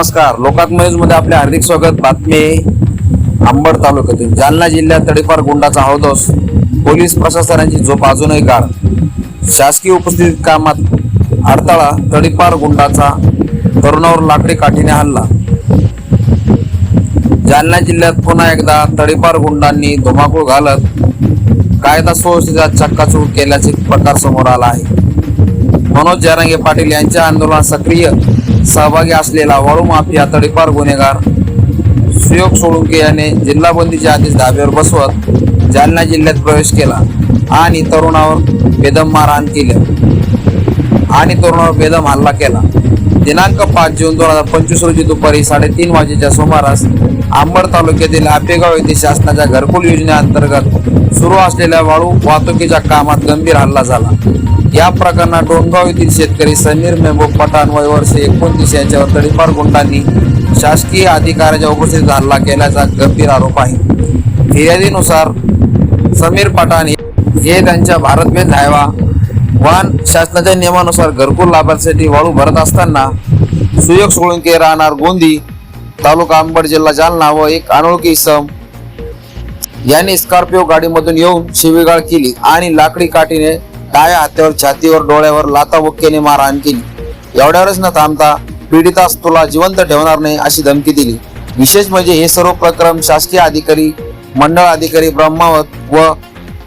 नमस्कार. लोकात्मयमध्ये आपले हार्दिक स्वागत. बातमी अंबड तालुक्यातून. जालना जिल्ह्यात तडीपार गुंडाचा हौदोस पोलीस प्रशासनाची झोप अजूनही गाळ शासकीय उपस्थित कामात अडथळा. तडीपार गुंडाचा तरुणावर लाकडी काठीने हल्ला. जालना जिल्ह्यात पुन्हा एकदा तडीपार गुंडांनी धुमाकूळ घालत कायदा सुव्यवस्थेचा चक्काचूर केल्याचे प्रकार समोर आला आहे. मनोज जरांगे पाटील यांच्या आंदोलनात सक्रिय सहभागी असलेला वाळू माफिया तडीपार गुन्हेगार. सुयोग सोळुंके याने जिल्हाबंदीचे आदेश धाब्यावर बसवत जालना जिल्ह्यात प्रवेश केला आणि तरुणावर बेदम मारहाण केलं. आणि तरुणावर बेदम हल्ला केला. दिनांक पाच जून दोन हजार पंचवीस रोजी दुपारी साडेतीन वाजेच्या सुमारास आंबड तालुक्यातील आपेगाव येथे शासनाच्या घरकुल योजनेअंतर्गत सुरू असलेल्या वाळू वाहतुकीच्या कामात गंभीर हल्ला झाला. या प्रकरणात डोणगाव येथील शेतकरी समीर मेहबूब पठाण वय वर्ष एकोणतीस यांच्यावर तडीपार गुंडांनी शासकीय अधिकाऱ्याच्या उपस्थितीत हल्ला केल्याचा गंभीर आरोप आहे. फिर्यादीनुसार समीर पठाण हे त्यांच्या भारत बेंच हायवा वाहन शासनाच्या नियमानुसार घरकुल लाभार्थीसाठी वाळू भरत असताना सुयोग सोळंके राहणार गोंदी तालुका अंबड जिल्हा जालना व एक अनोळखी इसम यांनी स्कॉर्पिओ गाडीमधून येऊन शिवीगाळ केली आणि लाकडी काठीने डाव्या हातावर छातीवर डोळ्यावर लाताबुक्क्याने मारहाण केली. एवढ्यावरच न थांबता पीडितास तुला जिवंत ठेवणार नाही अशी धमकी दिली. विशेष म्हणजे हे सर्व प्रकरण शासकीय अधिकारी मंडळ अधिकारी ब्रह्मावत व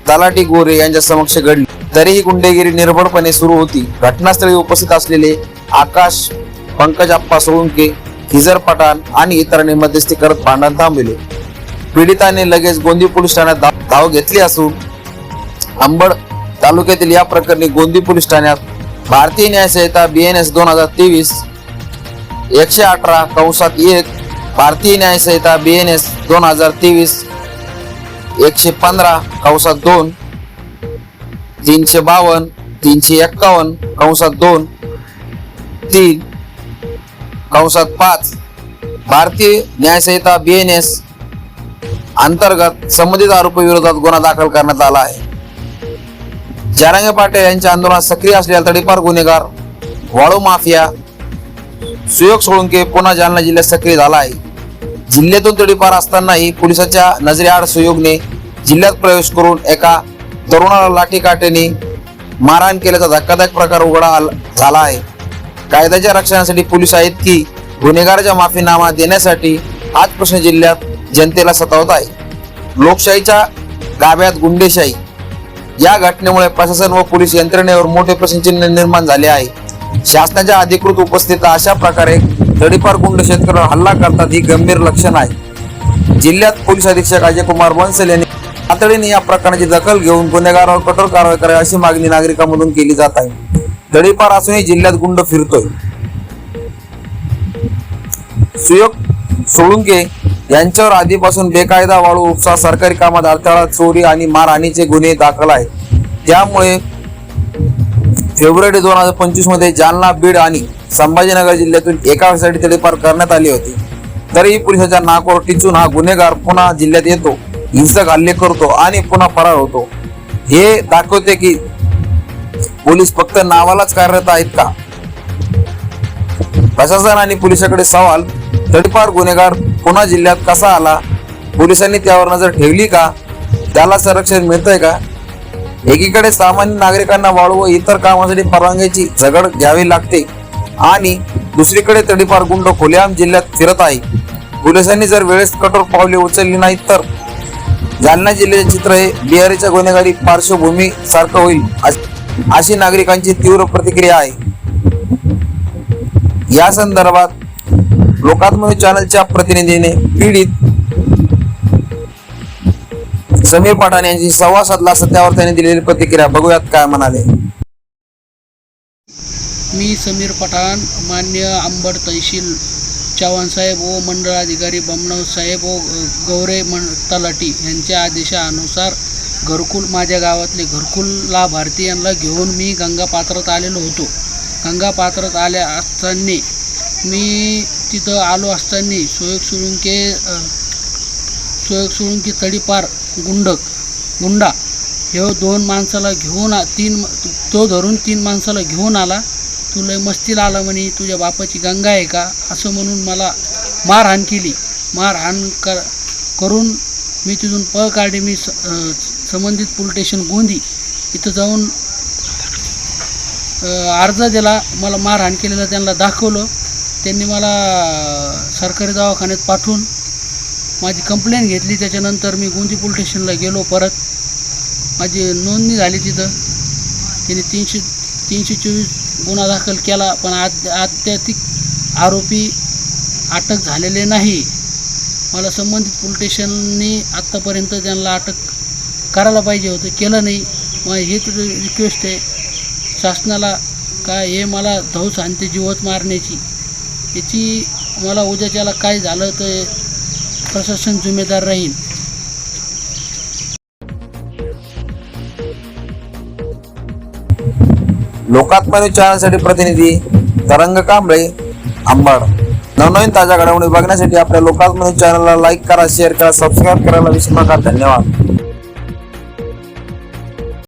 तलाटी गोरे यांच्या समक्ष घडली. तरीही गुंडेगिरी निर्भरपणे सुरू होती. घटनास्थळी उपस्थित असलेले आकाश पंकज अप्पा सोळुंके हिजर पठाण आणि इतरांनी मध्यस्थी करत भांडण थांबविले. पीडिताने लगेच गोंदी पोलीस ठाण्यात धाव घेतली असून अंबड तालुक्यातील या प्रकरणी गोंदी पोलीस ठाण्यात भारतीय न्याय संहिता बी एन एस दोन हजार तेवीस एकशे अठरा कंसात एक भारतीय न्याय संहिता बी एन एस दोन हजार तेवीस एकशे पंधरा कंसात दोन तीनशे बावन्न तीनशे एक्कावन्न कंसात दोन तीन कंसात पाच. भारतीय न्यायसंहिता बी एन एस अंतर्गत संबंधित आरोपी विरोधात गुन्हा दाखल करण्यात आला आहे. जारांगे पाटील यांच्या आंदोलनात सक्रिय असलेला तडीपार गुन्हेगार वाळू माफिया सुयोग सोळुंके पुन्हा जालना जिल्ह्यात सक्रिय झाला आहे. जिल्ह्यातून तडीपार असतानाही पोलिसाच्या नजरेआड सुयोगने जिल्ह्यात प्रवेश करून एका तरुणाला लाठीकाठीने मारहाण केल्याचा धक्कादायक प्रकार उघडा आल- झाला आहे. कायद्याच्या रक्षणासाठी पोलीस आहेत की गुन्हेगाराच्या माफीनामा देण्यासाठी हाच प्रश्न जिल्ह्यात जनतेला सतावत आहे. लोकशाहीच्या गाभ्यात गुंडेशाही. या घटनेमुळे प्रशासन व पोलीस यंत्रणेवर मोठे प्रश्नचिन्ह निर्माण झाले आहे. शासनाच्या अधिकृत उपस्थित अशा प्रकारे तडीपार गुंड शेतकऱ्यावर हल्ला करतात ही गंभीर लक्षण आहे जिल्ह्यात पोलीस अधीक्षक अजय कुमार बन्सल यांनी तातडीने या प्रकरणाची दखल घेऊन गुन्हेगारावर कठोर कारवाई करावी अशी मागणी नागरिकांमधून केली जात आहे. तडीपार असूनही जिल्ह्यात गुंड फिरतोय. सुयोग सोळुंके यांच्यावर आधीपासून बेकायदा वाळू उपसा सरकारी कामात अडथळा चोरी आणि मारहाणीचे गुन्हे दाखल आहेत. त्यामुळे फेब्रुवारी दोन हजार पंचवीसमध्ये जालना बीड आणि संभाजीनगर जिल्ह्यातून एका वेळेसाठी तडीपार करण्यात आली होती. तरीही पोलिसांच्या नाकावर टिचून हा गुन्हेगार पुन्हा जिल्ह्यात येतो हिंसक हल्ले करतो आणि पुन्हा फरार होतो. हे दाखवते की पोलीस फक्त नावालाच कार्यरत आहेत का? प्रशासन आणि पोलिसाकडे सवाल तडीपार गुन्हेगार पुन्हा जिल्ह्यात कसा आला? पोलिसांनी त्यावर नजर ठेवली का? त्याला संरक्षण मिळतंय का? एकीकडे सामान्य नागरिकांना वाळू व इतर कामासाठी परवानगीची झगड घ्यावी लागते आणि दुसरीकडे तडीपार गुंड खुलेआम जिल्ह्यात फिरत आहे. पोलिसांनी जर वेळेस कठोर पावले उचलली नाही तर? जालना जिल्ह्याचे चित्र हे बिहारीच्या गुन्हेगारी पार्श्वभूमी सारखं होईल अशी नागरिकांची तीव्र प्रतिक्रिया आहे. या संदर्भात लोकात्मक चॅनलच्या प्रतिनिधीने पीडित समीर पठाण यांची संवाद साधला सत्यावर त्यांनी दिलेली प्रतिक्रिया बघूयात काय म्हणाले. मी समीर पठाण मान्य अंबड तहसील चव्हाणसाहेब व मंडळ अधिकारी बमनव साहेब व गौरे मं तलाटी यांच्या आदेशानुसार घरकुल माझ्या गावातले घरकुल लाभार्थी घेऊन मी गंगापात्रात आलेलो होतो. गंगापात्रात आल्या असताना मी तिथं आलो असताना सोयक सुळुंके सोयक सोळुंके तडीपार गुंडक गुंडा हे दोन माणसाला घेऊन आ- तीन तो धरून तीन माणसाला घेऊन आला. तू लय मस्तीला आला म्हणे तुझ्या बापाची गंगा आहे का? असं म्हणून मला मारहाण केली. मारहाण कर करून मी तिथून पळ काढली. मी स संबंधित पोलीस स्टेशन गोंदी इथं जाऊन अर्ज दिला मला मारहाण केलेलं त्यांना दाखवलं. त्यांनी मला सरकारी दवाखान्यात पाठवून माझी कंप्लेंट घेतली. त्याच्यानंतर मी गोंदी पोलीस स्टेशनला गेलो परत. माझी नोंदणी झाली तिथं. त्यांनी तीनशे तीनशे चोवीस गुन्हा दाखल केला पण आद अत्याधिक आरोपी अटक झालेले नाही. मला संबंधित पोलीस स्टेशननी आत्तापर्यंत त्यांना अटक करायला पाहिजे होतं केलं नाही. मग हेच रिक्वेस्ट आहे. शासनाला काय हे मला धौस आणते जीवत मारण्याची. याची मला उद्याच्याला काय झालं तर प्रशासन जिम्मेदार राहील. लोकात्मने चॅनलसाठी प्रतिनिधी तरंग कांबळे आंबड. नवनवीन ताज्या घडामोडी बघण्यासाठी आपल्या लोकात्मने चॅनलला लाईक करा शेअर करा सबस्क्राईब करायला विसरू नका. धन्यवाद.